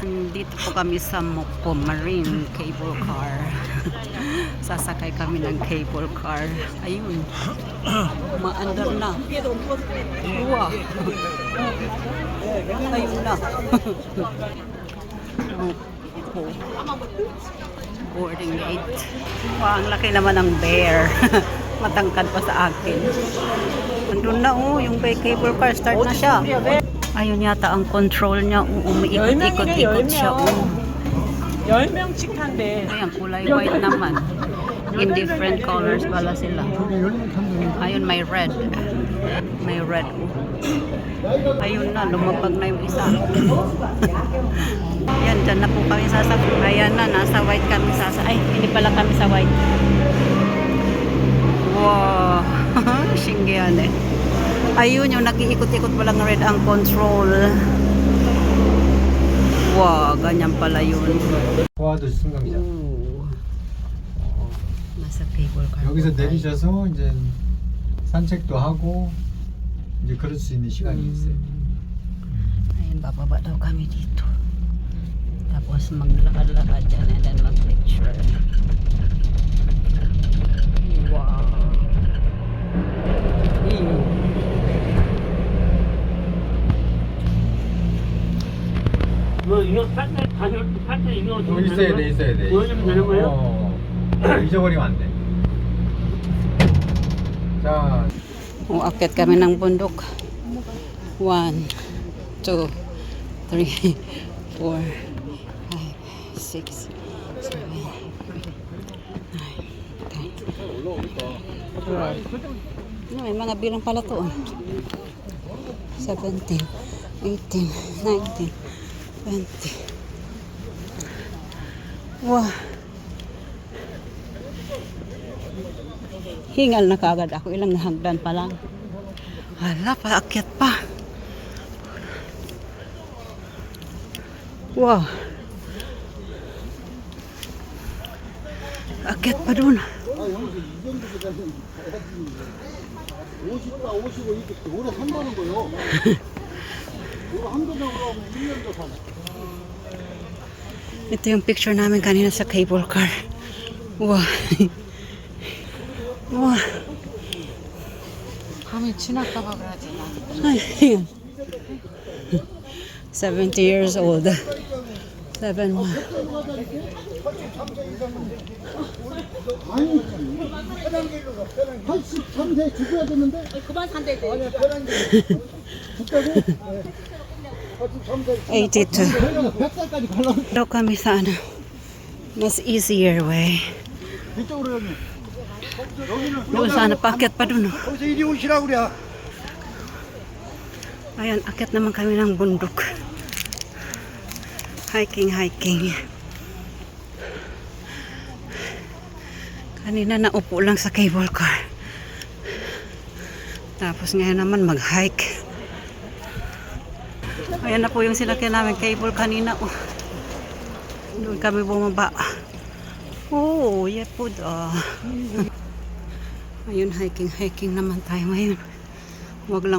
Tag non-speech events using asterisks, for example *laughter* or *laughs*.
Andito po kami sa Mokpo Marine Cable Car. *laughs* Sasakay kami ng cable car. Ayun. Maandar na. Wow. Ayun na. *laughs* Mokpo. Boarding gate. Wow, ang laki naman ng bear. *laughs* Matangkad pa sa akin. Andun na oh, yung cable car. Start na siya. Ayun yata ang control niya. Oo, umiikot-ikot-ikot siya. Oh. 10명씩 탄대. Ayan, kulay white naman. In different colors pala sila. Ayun, may red. May red. oh. Ayun na, lumabag na yung isa. Yan, dyan na po kami sasakay. Ayan na, nasa white kami sasakay. Ay, hindi pala kami sa white. Wow! *laughs* Shingyan eh. Ayun, yung nag-iikot-ikot palang red ang control. Wow, ganyan pala yun. 포화도 승강장. Nasa cable car. 여기서. 내리셔서 이제 산책도 하고 이제 그럴 수 있는 시간이 있어요. Ayun, bababa daw kami dito. Tapos maglakad-lakad dyan and then mag-picture. 뭐 이거 싼데 가격 싼데 이거 있어야 돼 있어야 돼 보여주면 되는 거예요? 어, 어. 잊어버리면 안돼 자 Uakyat kami ng bundok. 1, 2, 3, 4, 5, 6, 7, 8, 9, 10. May mga bilang pala to. 17, 18, 19, 20. Wow. Hingal na kagad ako. Ilang hagdan pa lang. Hala, paakyat pa. Wow. Akyat pa dun. *laughs* Ito yung picture namin kanina sa cable car. Wow. *laughs* wow. 밤이 지났다가 그러지 나. Ay, 70 years old. Seven months. 아니, 편한길로 가, 편한길. 83세 죽어야 되는데? 그만 산대. 82. Daw kami sa ano. Mas easier way. Doon sana paket pa dun. Oh. Ayan, akit naman kami ng bundok. Hiking, hiking. Kanina naupo lang sa cable car. Tapos ngayon naman mag-hike. Ayan na po yung sinakyan namin cable kanina. Oh. Doon kami bumaba. Oh, yeah da. Ayun, hiking, hiking naman tayo ngayon. Wag lang